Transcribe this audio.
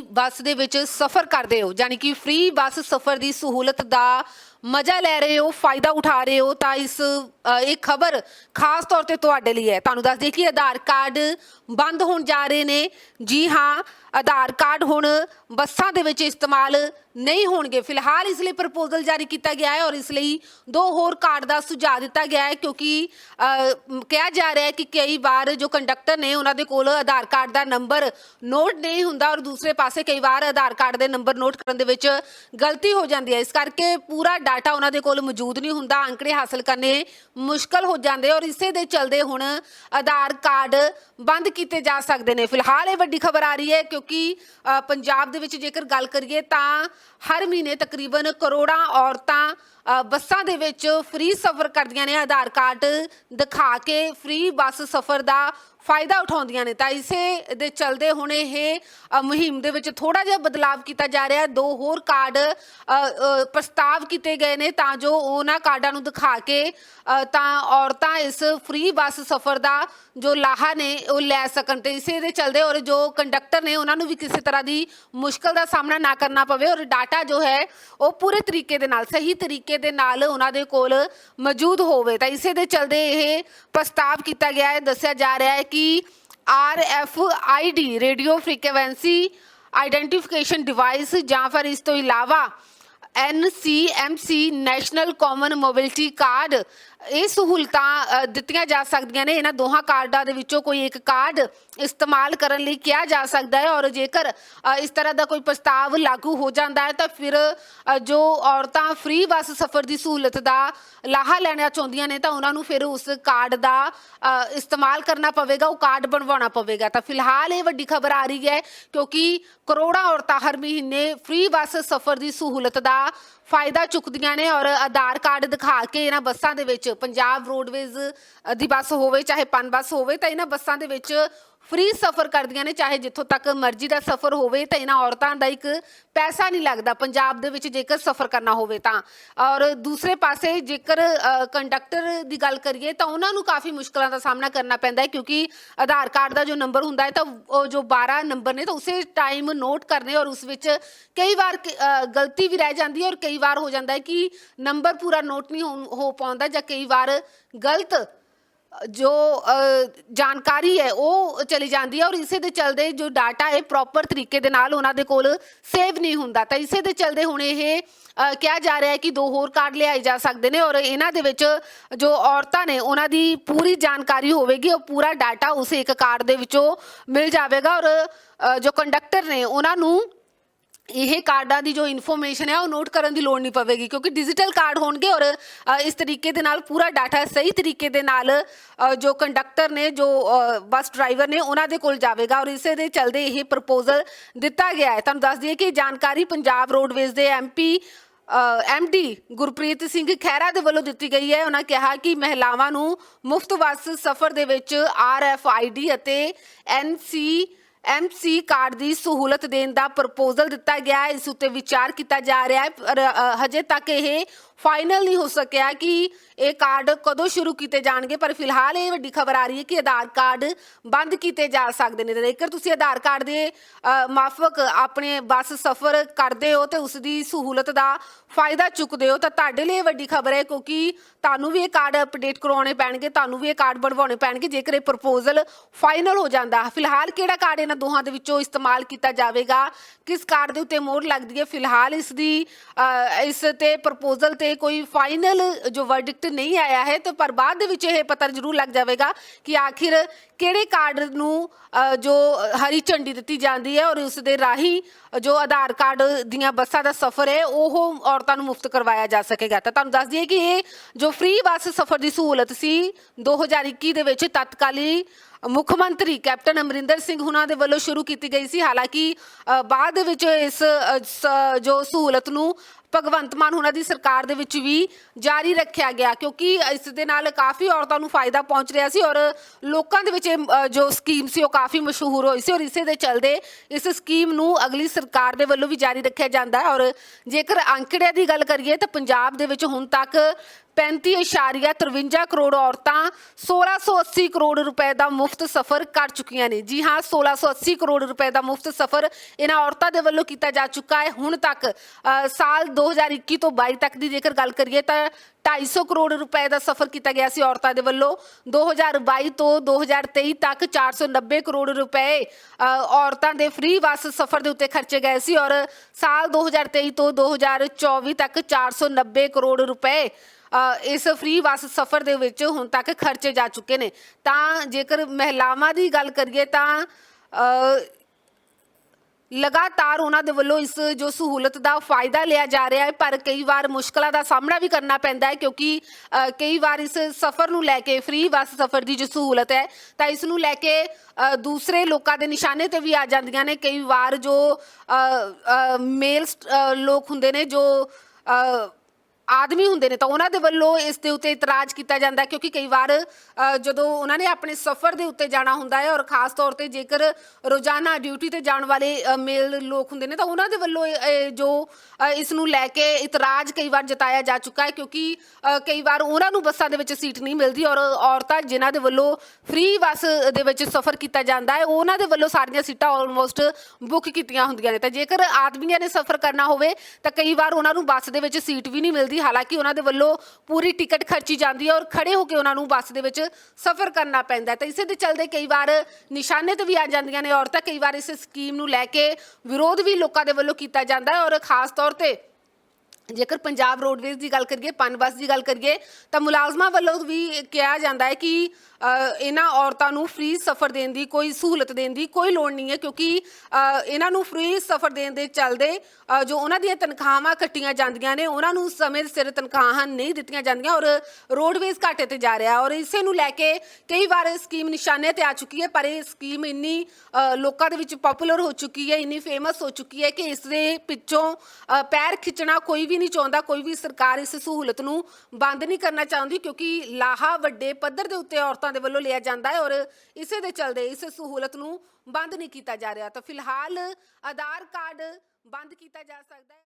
ਬੱਸ ਦੇ ਵਿੱਚ ਸਫ਼ਰ ਕਰਦੇ ਹੋ ਯਾਨੀ ਕਿ ਫ੍ਰੀ ਬੱਸ ਸਫ਼ਰ ਦੀ ਸਹੂਲਤ ਦਾ ਮਜ਼ਾ ਲੈ ਰਹੇ ਹੋ, ਫਾਇਦਾ ਉਠਾ ਰਹੇ ਹੋ ਤਾਂ ਇਸ ਇਹ ਖਬਰ ਖਾਸ ਤੌਰ ਤੇ ਤੁਹਾਡੇ ਲਈ ਹੈ। ਤੁਹਾਨੂੰ ਦੱਸ ਦਈਏ ਕਿ ਆਧਾਰ ਕਾਰਡ ਬੰਦ ਹੋਣ ਜਾ ਰਹੇ ਨੇ। ਜੀ ਹਾਂ, ਆਧਾਰ ਕਾਰਡ ਹੁਣ ਬੱਸਾਂ ਦੇ ਵਿੱਚ ਇਸਤੇਮਾਲ ਨਹੀਂ ਹੋਣਗੇ। ਫਿਲਹਾਲ ਇਸ ਲਈ ਪ੍ਰਪੋਜ਼ਲ ਜਾਰੀ ਕੀਤਾ ਗਿਆ ਹੈ ਔਰ ਇਸ ਲਈ ਦੋ ਹੋਰ ਕਾਰਡ ਦਾ ਸੁਝਾਅ ਦਿੱਤਾ ਗਿਆ ਹੈ ਕਿਉਂਕਿ ਕਿਹਾ ਜਾ ਰਿਹਾ ਹੈ ਕਿ ਕਈ ਵਾਰ ਜੋ ਕੰਡਕਟਰ ਨੇ ਉਹਨਾਂ ਦੇ ਕੋਲ ਆਧਾਰ ਕਾਰਡ ਦਾ ਨੰਬਰ ਨੋਟ ਨਹੀਂ ਹੁੰਦਾ ਔਰ ਦੂਸਰੇ ਪਾਸੇ ਕਈ ਵਾਰ ਆਧਾਰ ਕਾਰਡ ਦੇ ਨੰਬਰ ਨੋਟ ਕਰਨ ਦੇ ਵਿੱਚ ਗਲਤੀ ਹੋ ਜਾਂਦੀ ਹੈ। ਇਸ ਕਰਕੇ ਪੂਰਾ ਡਾਟਾ ਉਹਨਾਂ ਦੇ ਕੋਲ ਮੌਜੂਦ ਨਹੀਂ ਹੁੰਦਾ, ਅੰਕੜੇ ਹਾਸਲ ਕਰਨੇ ਮੁਸ਼ਕਲ ਹੋ ਜਾਂਦੇ ਔਰ ਇਸੇ ਦੇ ਚਲਦੇ ਹੁਣ ਆਧਾਰ ਕਾਰਡ ਬੰਦ ਕੀਤੇ ਜਾ ਸਕਦੇ ਨੇ। ਫਿਲਹਾਲ ਇਹ ਵੱਡੀ ਖਬਰ ਆ ਰਹੀ ਹੈ ਕਿਉਂਕਿ ਪੰਜਾਬ ਦੇ ਵਿੱਚ ਜੇਕਰ ਗੱਲ ਕਰੀਏ ਤਾਂ ਹਰ ਮਹੀਨੇ ਤਕਰੀਬਨ ਕਰੋੜਾਂ ਔਰਤਾਂ ਬੱਸਾਂ ਦੇ ਵਿੱਚ ਫ੍ਰੀ ਸਫ਼ਰ ਕਰਦੀਆਂ ਨੇ ਆਧਾਰ ਕਾਰਡ ਦਿਖਾ ਕੇ ਫ੍ਰੀ ਬੱਸ ਸਫ਼ਰ ਦਾ ਫਾਇਦਾ ਉਠਾਉਂਦੀਆਂ ਨੇ। ਤਾਂ ਇਸੇ ਦੇ ਚਲਦੇ ਹੁਣ ਇਹ ਮੁਹਿੰਮ ਦੇ ਵਿੱਚ ਥੋੜਾ ਜਿਹਾ ਬਦਲਾਵ ਕੀਤਾ ਜਾ ਰਿਹਾ। ਦੋ ਹੋਰ ਕਾਰਡ ਪ੍ਰਸਤਾਵ ਕੀਤੇ ਗਏ ਨੇ ਤਾਂ ਜੋ ਉਹਨਾਂ ਕਾਰਡਾਂ ਨੂੰ ਦਿਖਾ ਕੇ ਤਾਂ ਔਰਤਾਂ ਇਸ ਫ੍ਰੀ ਬੱਸ ਸਫ਼ਰ ਦਾ ਜੋ ਲਾਹਾ ਨੇ, ਉਹ ਲੈ ਸਕਣ। ਤੇ ਇਸੇ ਦੇ ਚਲਦੇ ਔਰ ਜੋ ਕੰਡਕਟਰ ਨੇ, ਉਹਨਾਂ ਨੂੰ ਵੀ ਕਿਸੇ ਤਰ੍ਹਾਂ ਦੀ ਮੁਸ਼ਕਲ ਦਾ ਸਾਹਮਣਾ ਨਾ ਕਰਨਾ ਪਵੇ ਔਰ ਡਾਟਾ ਜੋ ਹੈ, ਉਹ ਪੂਰੇ ਤਰੀਕੇ ਦੇ ਨਾਲ, ਸਹੀ ਤਰੀਕੇ ਦੇ ਨਾਲ ਉਹਨਾਂ ਦੇ ਕੋਲ ਮੌਜੂਦ ਹੋਵੇ। ਤਾਂ ਇਸੇ ਦੇ ਚਲਦੇ ਇਹ ਪ੍ਰਸਤਾਵ ਕੀਤਾ ਗਿਆ ਹੈ, ਦੱਸਿਆ ਜਾ ਰਿਹਾ ਹੈ ਕਿ R F I D radio frequency identification device ਜਾਂ ਫਿਰ ਇਸ ਤੋਂ ਇਲਾਵਾ NCMC national common mobility card, ਇਹ ਸਹੂਲਤਾਂ ਦਿੱਤੀਆਂ ਜਾ ਸਕਦੀਆਂ ਨੇ। ਇਹਨਾਂ ਦੋਹਾਂ ਕਾਰਡਾਂ ਦੇ ਵਿੱਚੋਂ ਕੋਈ ਇੱਕ ਕਾਰਡ ਇਸਤੇਮਾਲ ਕਰਨ ਲਈ ਕਿਹਾ ਜਾ ਸਕਦਾ ਹੈ ਔਰ ਜੇਕਰ ਇਸ ਤਰ੍ਹਾਂ ਦਾ ਕੋਈ ਪ੍ਰਸਤਾਵ ਲਾਗੂ ਹੋ ਜਾਂਦਾ ਹੈ, ਤਾਂ ਫਿਰ ਜੋ ਔਰਤਾਂ ਫ੍ਰੀ ਬੱਸ ਸਫ਼ਰ ਦੀ ਸਹੂਲਤ ਦਾ ਲਾਹਾ ਲੈਣਾ ਚਾਹੁੰਦੀਆਂ ਨੇ, ਤਾਂ ਉਹਨਾਂ ਨੂੰ ਫਿਰ ਉਸ ਕਾਰਡ ਦਾ ਇਸਤੇਮਾਲ ਕਰਨਾ ਪਵੇਗਾ, ਉਹ ਕਾਰਡ ਬਣਵਾਉਣਾ ਪਵੇਗਾ। ਤਾਂ ਫਿਲਹਾਲ ਇਹ ਵੱਡੀ ਖਬਰ ਆ ਰਹੀ ਹੈ, ਕਿਉਂਕਿ ਕਰੋੜਾਂ ਔਰਤਾਂ ਹਰ ਮਹੀਨੇ ਫ੍ਰੀ ਬੱਸ ਸਫ਼ਰ ਦੀ ਸਹੂਲਤ ਦਾ ਫਾਇਦਾ ਚੁੱਕਦੀਆਂ ਨੇ ਔਰ ਆਧਾਰ ਕਾਰਡ ਦਿਖਾ ਕੇ ਇਹਨਾਂ ਬੱਸਾਂ ਦੇ ਵਿੱਚ ਪੰਜਾਬ ਰੋਡਵੇਜ਼ ਦੀ ਬੱਸ ਹੋਵੇ, ਚਾਹੇ ਪਨ ਬੱਸ ਹੋਵੇ, ਤਾਂ ਇਹਨਾਂ ਬੱਸਾਂ ਦੇ ਵਿੱਚ ਫ੍ਰੀ ਸਫ਼ਰ ਕਰਦੀਆਂ ਨੇ, ਚਾਹੇ ਜਿੱਥੋਂ ਤੱਕ ਮਰਜ਼ੀ ਦਾ ਸਫ਼ਰ ਹੋਵੇ ਤਾਂ ਇਹਨਾਂ ਔਰਤਾਂ ਦਾ ਇੱਕ ਪੈਸਾ ਨਹੀਂ ਲੱਗਦਾ ਪੰਜਾਬ ਦੇ ਵਿੱਚ ਜੇਕਰ ਸਫ਼ਰ ਕਰਨਾ ਹੋਵੇ ਤਾਂ। ਔਰ ਦੂਸਰੇ ਪਾਸੇ ਜੇਕਰ ਕੰਡਕਟਰ ਦੀ ਗੱਲ ਕਰੀਏ ਤਾਂ ਉਹਨਾਂ ਨੂੰ ਕਾਫੀ ਮੁਸ਼ਕਲਾਂ ਦਾ ਸਾਹਮਣਾ ਕਰਨਾ ਪੈਂਦਾ ਹੈ ਕਿਉਂਕਿ ਆਧਾਰ ਕਾਰਡ ਦਾ ਜੋ ਨੰਬਰ ਹੁੰਦਾ ਹੈ ਤਾਂ ਉਹ ਜੋ 12 ਨੰਬਰ ਨੇ ਤਾਂ ਉਸੇ ਟਾਈਮ ਨੋਟ ਕਰਨੇ ਔਰ ਉਸ ਵਿੱਚ ਕਈ ਵਾਰ ਗਲਤੀ ਵੀ ਰਹਿ ਜਾਂਦੀ ਹੈ ਔਰ ਕਈ ਵਾਰ ਹੋ ਜਾਂਦਾ ਹੈ ਕਿ ਨੰਬਰ ਪੂਰਾ ਨੋਟ ਨਹੀਂ ਹੋ ਹੋ ਪਾਉਂਦਾ ਜਾਂ ਕਈ ਵਾਰ ਗਲਤ ਜੋ ਜਾਣਕਾਰੀ ਹੈ, ਉਹ ਚਲੀ ਜਾਂਦੀ ਹੈ ਔਰ ਇਸੇ ਦੇ ਚਲਦੇ ਜੋ ਡਾਟਾ ਹੈ ਪ੍ਰੋਪਰ ਤਰੀਕੇ ਦੇ ਨਾਲ ਉਹਨਾਂ ਦੇ ਕੋਲ ਸੇਵ ਨਹੀਂ ਹੁੰਦਾ। ਤਾਂ ਇਸੇ ਦੇ ਚਲਦੇ ਹੁਣ ਇਹ ਕਿਹਾ ਜਾ ਰਿਹਾ ਹੈ ਕਿ ਦੋ ਹੋਰ ਕਾਰਡ ਲਿਆਏ ਜਾ ਸਕਦੇ ਨੇ ਔਰ ਇਹਨਾਂ ਦੇ ਵਿੱਚ ਜੋ ਔਰਤਾਂ ਨੇ, ਉਹਨਾਂ ਦੀ ਪੂਰੀ ਜਾਣਕਾਰੀ ਹੋਵੇਗੀ ਉਹ ਪੂਰਾ ਡਾਟਾ ਉਸ ਇੱਕ ਕਾਰਡ ਦੇ ਵਿੱਚੋਂ ਮਿਲ ਜਾਵੇਗਾ ਔਰ ਜੋ ਕੰਡਕਟਰ ਨੇ, ਉਹਨਾਂ ਨੂੰ ਇਹ ਕਾਰਡਾਂ ਦੀ ਜੋ ਇਨਫੋਰਮੇਸ਼ਨ ਹੈ, ਉਹ ਨੋਟ ਕਰਨ ਦੀ ਲੋੜ ਨਹੀਂ ਪਵੇਗੀ, ਕਿਉਂਕਿ ਡਿਜੀਟਲ ਕਾਰਡ ਹੋਣਗੇ ਔਰ ਇਸ ਤਰੀਕੇ ਦੇ ਨਾਲ ਪੂਰਾ ਡਾਟਾ ਸਹੀ ਤਰੀਕੇ ਦੇ ਨਾਲ ਜੋ ਕੰਡਕਟਰ ਨੇ, ਜੋ ਬੱਸ ਡਰਾਈਵਰ ਨੇ, ਉਹਨਾਂ ਦੇ ਕੋਲ ਜਾਵੇਗਾ ਔਰ ਇਸੇ ਦੇ ਚਲਦੇ ਇਹ ਪ੍ਰਪੋਜ਼ਲ ਦਿੱਤਾ ਗਿਆ ਹੈ। ਤੁਹਾਨੂੰ ਦੱਸ ਦਈਏ ਕਿ ਜਾਣਕਾਰੀ ਪੰਜਾਬ ਰੋਡਵੇਜ਼ ਦੇ ਐਮਪੀ ਐਮਡੀ ਗੁਰਪ੍ਰੀਤ ਸਿੰਘ ਖਹਿਰਾ ਦੇ ਵੱਲੋਂ ਦਿੱਤੀ ਗਈ ਹੈ। ਉਹਨਾਂ ਕਿਹਾ ਕਿ ਮਹਿਲਾਵਾਂ ਨੂੰ ਮੁਫਤ ਬੱਸ ਸਫ਼ਰ ਦੇ ਵਿੱਚ ਆਰਐਫਆਈਡੀ ਅਤੇ ਐਨਸੀ ਐਮਸੀ ਕਾਰਡ ਦੀ ਸਹੂਲਤ ਦੇਣ ਦਾ ਪ੍ਰਪੋਜ਼ਲ ਦਿੱਤਾ ਗਿਆ ਹੈ। ਇਸ ਉੱਤੇ ਵਿਚਾਰ ਕੀਤਾ ਜਾ ਰਿਹਾ ਹੈ। ਪਰ ਅ, ਹਜੇ ਤੱਕ ਇਹ ਫਾਈਨਲ ਨਹੀਂ ਹੋ ਸਕਿਆ ਕਿ ਇਹ ਕਾਰਡ ਕਦੋਂ ਸ਼ੁਰੂ ਕੀਤੇ ਜਾਣਗੇ, ਪਰ ਫਿਲਹਾਲ ਇਹ ਵੱਡੀ ਖਬਰ ਆ ਰਹੀ ਹੈ ਕਿ ਆਧਾਰ ਕਾਰਡ ਬੰਦ ਕੀਤੇ ਜਾ ਸਕਦੇ ਨੇ। ਤੇ ਜੇਕਰ ਤੁਸੀਂ ਆਧਾਰ ਕਾਰਡ ਦੇ ਮਾਫਕ ਆਪਣੇ ਬੱਸ ਸਫ਼ਰ ਕਰਦੇ ਹੋ ਤੇ ਉਸ ਦੀ ਸਹੂਲਤ ਦਾ ਫਾਇਦਾ ਚੁੱਕਦੇ ਹੋ, ਤਾਂ ਤੁਹਾਡੇ ਲਈ ਇਹ ਵੱਡੀ ਖਬਰ ਹੈ ਕਿਉਂਕਿ ਤੁਹਾਨੂੰ ਵੀ ਇਹ ਕਾਰਡ ਅਪਡੇਟ ਕਰਵਾਉਣੇ ਪੈਣਗੇ, ਤੁਹਾਨੂੰ ਵੀ ਇਹ ਕਾਰਡ ਬਣਵਾਉਣੇ ਪੈਣਗੇ, ਜੇਕਰ ਇਹ ਪ੍ਰਪੋਜ਼ਲ ਫਾਈਨਲ ਹੋ ਜਾਂਦਾ। ਫਿਲਹਾਲ ਕਿਹੜਾ ਕਾਰਡ ਇਹਨਾਂ ਦੋਹਾਂ ਦੇ ਵਿੱਚੋਂ ਇਸਤੇਮਾਲ ਕੀਤਾ ਜਾਵੇਗਾ, ਕਿਸ ਕਾਰਡ ਦੇ ਉੱਤੇ ਮੋਹਰ ਲੱਗਦੀ ਹੈ? ਫਿਲਹਾਲ ਇਸ ਦੀ ਇਸ ਤੇ ਪ੍ਰਪੋਜ਼ਲ ਤੇ ਕੋਈ ਫਾਈਨਲ ਜੋ ਵਰਡਿਕਟ ਨਹੀਂ ਆਇਆ ਹੈ ਤੇ ਪਰ ਬਾਅਦ ਦੇ ਵਿੱਚ ਇਹ ਪਤਾ ਜ਼ਰੂਰ ਲੱਗ ਜਾਵੇਗਾ ਕਿ ਆਖਿਰ ਕਿਹੜੇ ਕਾਰਡ ਨੂੰ ਅ, ਜੋ ਹਰੀ ਝੰਡੀ ਦਿੱਤੀ ਜਾਂਦੀ ਹੈ ਔਰ ਉਸ ਦੇ ਰਾਹੀਂ ਜੋ ਆਧਾਰ ਕਾਰਡ ਦੀਆਂ ਬੱਸਾਂ ਦਾ ਸਫ਼ਰ ਹੈ ਉਹ ਔਰਤਾਂ ਨੂੰ ਮੁਫਤ ਕਰਵਾਇਆ ਜਾ ਸਕੇਗਾ। ਤਾਂ ਤੁਹਾਨੂੰ ਦੱਸ ਦਈਏ ਕਿ ਇਹ ਜੋ ਫ੍ਰੀ ਬੱਸ ਸਫ਼ਰ ਦੀ ਸਹੂਲਤ ਸੀ 2021 ਦੇ ਵਿੱਚ ਤਤਕਾਲੀ ਮੁੱਖ ਮੰਤਰੀ ਕੈਪਟਨ ਅਮਰਿੰਦਰ ਸਿੰਘ ਹੁਣਾਂ ਦੇ ਵੱਲੋਂ ਸ਼ੁਰੂ ਕੀਤੀ ਗਈ ਸੀ। ਹਾਲਾਂਕਿ ਅ, ਬਾਅਦ ਦੇ ਵਿੱਚ ਇਸ ਅ, ਸ- ਜੋ ਸਹੂਲਤ ਨੂੰ ਭਗਵੰਤ ਮਾਨ ਉਹਨਾਂ ਦੀ ਸਰਕਾਰ ਦੇ ਵਿੱਚ ਵੀ ਜਾਰੀ ਰੱਖਿਆ ਗਿਆ ਕਿਉਂਕਿ ਇਸ ਦੇ ਨਾਲ ਕਾਫੀ ਔਰਤਾਂ ਨੂੰ ਫਾਇਦਾ ਪਹੁੰਚ ਰਿਹਾ ਸੀ ਔਰ ਲੋਕਾਂ ਦੇ ਵਿੱਚ ਇਹ, ਅ, ਜੋ ਸਕੀਮ ਸੀ ਉਹ ਕਾਫੀ ਮਸ਼ਹੂਰ ਹੋਈ ਸੀ ਔਰ ਇਸੇ ਦੇ ਚਲਦੇ ਇਸ ਸਕੀਮ ਨੂੰ ਅਗਲੀ ਸਰਕਾਰ ਦੇ ਵੱਲੋਂ ਵੀ ਜਾਰੀ ਰੱਖਿਆ ਜਾਂਦਾ ਹੈ ਔਰ ਜੇਕਰ ਅੰਕੜਿਆਂ ਦੀ ਗੱਲ ਕਰੀਏ ਤਾਂ ਪੰਜਾਬ ਦੇ ਵਿੱਚ ਹੁਣ ਤੱਕ 35.53 ਕਰੋੜ ਔਰਤਾਂ 1680 ਕਰੋੜ ਰੁਪਏ ਦਾ ਮੁਫਤ ਸਫ਼ਰ ਕਰ ਚੁੱਕੀਆਂ ਨੇ। ਜੀ ਹਾਂ 1680 ਕਰੋੜ ਰੁਪਏ ਦਾ ਮੁਫਤ ਸਫ਼ਰ ਇਹਨਾਂ ਔਰਤਾਂ ਦੇ ਵੱਲੋਂ ਕੀਤਾ ਜਾ ਚੁੱਕਾ ਹੈ। ਹੁਣ ਤੱਕ ਅ, ਸਾਲ 2021 ਤੋਂ 22 ਤੱਕ ਦੀ ਜੇਕਰ ਗੱਲ ਕਰੀਏ ਤਾਂ 250 ਕਰੋੜ ਰੁਪਏ ਦਾ ਸਫ਼ਰ ਕੀਤਾ ਗਿਆ ਸੀ ਔਰਤਾਂ ਦੇ ਵੱਲੋਂ। 2022 ਤੋਂ 2023 ਤੱਕ 490 ਕਰੋੜ ਰੁਪਏ ਔਰਤਾਂ ਦੇ ਫ੍ਰੀ ਬੱਸ ਸਫ਼ਰ ਦੇ ਉੱਤੇ ਖਰਚੇ ਗਏ ਸੀ ਔਰ ਸਾਲ 2023 ਤੋਂ 2024 ਤੱਕ 490 ਕਰੋੜ ਰੁਪਏ ਇਸ ਫ੍ਰੀ ਬੱਸ ਸਫ਼ਰ ਦੇ ਵਿੱਚ ਹੁਣ ਤੱਕ ਖਰਚੇ ਜਾ ਚੁੱਕੇ ਨੇ। ਤਾਂ ਜੇਕਰ ਮਹਿਲਾਵਾਂ ਦੀ ਗੱਲ ਕਰੀਏ ਤਾਂ ਲਗਾਤਾਰ ਉਹਨਾਂ ਦੇ ਵੱਲੋਂ ਇਸ ਜੋ ਸਹੂਲਤ ਦਾ ਫਾਇਦਾ ਲਿਆ ਜਾ ਰਿਹਾ ਹੈ, ਪਰ ਕਈ ਵਾਰ ਮੁਸ਼ਕਲਾਂ ਦਾ ਸਾਹਮਣਾ ਵੀ ਕਰਨਾ ਪੈਂਦਾ ਹੈ ਕਿਉਂਕਿ ਕਈ ਵਾਰ ਇਸ ਸਫ਼ਰ ਨੂੰ ਲੈ ਕੇ ਫ੍ਰੀ ਬੱਸ ਸਫ਼ਰ ਦੀ ਜੋ ਸਹੂਲਤ ਹੈ, ਤਾਂ ਇਸ ਨੂੰ ਲੈ ਕੇ ਦੂਸਰੇ ਲੋਕਾਂ ਦੇ ਨਿਸ਼ਾਨੇ ਤੇ ਵੀ ਆ ਜਾਂਦੀਆਂ ਨੇ। ਕਈ ਵਾਰ ਜੋ ਮੇਲ ਲੋਕ ਹੁੰਦੇ ਨੇ ਜੋ ਆਦਮੀ ਹੁੰਦੇ ਨੇ ਤਾਂ ਉਹਨਾਂ ਦੇ ਵੱਲੋਂ ਇਸ ਦੇ ਉੱਤੇ ਇਤਰਾਜ਼ ਕੀਤਾ ਜਾਂਦਾ ਹੈ ਕਿਉਂਕਿ ਕਈ ਵਾਰ ਅ, ਜਦੋਂ ਉਹਨਾਂ ਨੇ ਆਪਣੇ ਸਫ਼ਰ ਦੇ ਉੱਤੇ ਜਾਣਾ ਹੁੰਦਾ ਹੈ ਔਰ ਖਾਸ ਤੌਰ ਤੇ ਜੇਕਰ ਰੋਜ਼ਾਨਾ ਡਿਊਟੀ ਤੇ ਜਾਣ ਵਾਲੇ ਅ, ਮੇਲ ਲੋਕ ਹੁੰਦੇ ਨੇ ਤਾਂ ਉਹਨਾਂ ਦੇ ਵੱਲੋਂ ਇਹ- ਇਹ ਜੋ ਅ, ਇਸ ਨੂੰ ਲੈ ਕੇ ਇਤਰਾਜ਼ ਕਈ ਵਾਰ ਜਤਾਇਆ ਜਾ ਚੁੱਕਾ ਹੈ ਕਿਉਂਕਿ ਅ, ਕਈ ਵਾਰ ਉਹਨਾਂ ਨੂੰ ਬੱਸਾਂ ਦੇ ਵਿੱਚ ਸੀਟ ਨਹੀਂ ਮਿਲਦੀ ਔਰ ਔਰਤਾਂ ਜਿਨ੍ਹਾਂ ਦੇ ਵੱਲੋਂ ਫ੍ਰੀ ਬੱਸ ਦੇ ਵਿੱਚ ਸਫ਼ਰ ਕੀਤਾ ਜਾਂਦਾ ਹੈ ਉਹਨਾਂ ਦੇ ਵੱਲੋਂ ਸਾਰੀਆਂ ਸੀਟਾਂ ਆਲਮੋਸਟ ਬੁੱਕ ਕੀਤੀਆਂ ਹੁੰਦੀਆਂ ਨੇ। ਤਾਂ ਜੇਕਰ ਆਦਮੀਆਂ ਨੇ ਸਫ਼ਰ ਕਰਨਾ ਹੋਵੇ ਤਾਂ ਕਈ ਵਾਰ ਉਹਨਾਂ ਨੂੰ ਬੱਸ ਦੇ ਵਿੱਚ ਸੀਟ ਵੀ ਨਹੀਂ ਮਿਲਦੀ ਹਾਲਾਂਕਿ ਉਹਨਾਂ ਦੇ ਵੱਲੋਂ ਪੂਰੀ ਟਿਕਟ ਖਰਚੀ ਜਾਂਦੀ ਹੈ ਔਰ ਖੜੇ ਹੋ ਕੇ ਉਹਨਾਂ ਨੂੰ ਬੱਸ ਦੇ ਵਿੱਚ ਸਫ਼ਰ ਕਰਨਾ ਪੈਂਦਾ ਤਾਂ ਇਸੇ ਦੇ ਚਲਦੇ ਕਈ ਵਾਰ ਨਿਸ਼ਾਨੇ ਤੇ ਵੀ ਆ ਜਾਂਦੀਆਂ ਨੇ ਔਰਤਾਂ, ਕਈ ਵਾਰ ਇਸ ਸਕੀਮ ਨੂੰ ਲੈ ਕੇ ਵਿਰੋਧ ਵੀ ਲੋਕਾਂ ਦੇ ਵੱਲੋਂ ਕੀਤਾ ਜਾਂਦਾ ਹੈ ਔਰ ਖਾਸ ਤੌਰ ਤੇ ਜੇਕਰ ਪੰਜਾਬ ਰੋਡਵੇਜ਼ ਦੀ ਗੱਲ ਕਰੀਏ ਪਨ ਬੱਸ ਦੀ ਗੱਲ ਕਰੀਏ, ਤਾਂ ਮੁਲਾਜ਼ਮਾਂ ਵੱਲੋਂ ਵੀ ਕਿਹਾ ਜਾਂਦਾ ਹੈ ਕਿ ਇਹਨਾਂ ਔਰਤਾਂ ਨੂੰ ਫ੍ਰੀ ਸਫ਼ਰ ਦੇਣ ਦੀ ਕੋਈ ਸਹੂਲਤ ਦੇਣ ਦੀ ਕੋਈ ਲੋੜ ਨਹੀਂ ਹੈ ਕਿਉਂਕਿ ਇਹਨਾਂ ਨੂੰ ਫ੍ਰੀ ਸਫ਼ਰ ਦੇਣ ਦੇ ਚੱਲਦੇ ਜੋ ਉਹਨਾਂ ਦੀਆਂ ਤਨਖਾਹਾਂ ਕੱਟੀਆਂ ਜਾਂਦੀਆਂ ਨੇ, ਉਹਨਾਂ ਨੂੰ ਸਮੇਂ ਸਿਰ ਤਨਖਾਹਾਂ ਨਹੀਂ ਦਿੱਤੀਆਂ ਜਾਂਦੀਆਂ ਔਰ ਰੋਡਵੇਜ਼ ਘਾਟੇ ਤੇ ਜਾ ਰਿਹਾ ਔਰ ਇਸੇ ਨੂੰ ਲੈ ਕੇ ਕਈ ਵਾਰ ਇਹ ਸਕੀਮ ਨਿਸ਼ਾਨੇ ਤੇ ਆ ਚੁੱਕੀ ਹੈ, ਪਰ ਇਹ ਸਕੀਮ ਇੰਨੀ ਲੋਕਾਂ ਦੇ ਵਿੱਚ ਪਪੂਲਰ ਹੋ ਚੁੱਕੀ ਹੈ, ਇੰਨੀ ਫੇਮਸ ਹੋ ਚੁੱਕੀ ਹੈ ਕਿ ਇਸ ਦੇ ਪਿੱਛੋਂ ਪੈਰ ਖਿੱਚਣਾ ਕੋਈ ਵੀ ਨਹੀਂ ਚਾਹੁੰਦਾ, ਕੋਈ ਵੀ ਸਰਕਾਰ ਇਸ ਸਹੂਲਤ ਨੂੰ ਬੰਦ ਨਹੀਂ ਕਰਨਾ ਚਾਹੁੰਦੀ ਕਿਉਂਕਿ ਲਾਹਾ ਵੱਡੇ ਪੱਧਰ ਦੇ ਉੱਤੇ ਔਰਤਾਂ ਦੇ ਵੱਲੋਂ ਲਿਆ ਜਾਂਦਾ ਹੈ ਔਰ ਇਸੇ ਦੇ ਚਲਦੇ ਇਸ ਸਹੂਲਤ ਨੂੰ ਬੰਦ ਨਹੀਂ ਕੀਤਾ ਜਾ ਰਿਹਾ। ਤਾਂ ਫਿਲਹਾਲ ਆਧਾਰ ਕਾਰਡ ਬੰਦ ਕੀਤਾ ਜਾ ਸਕਦਾ ਹੈ।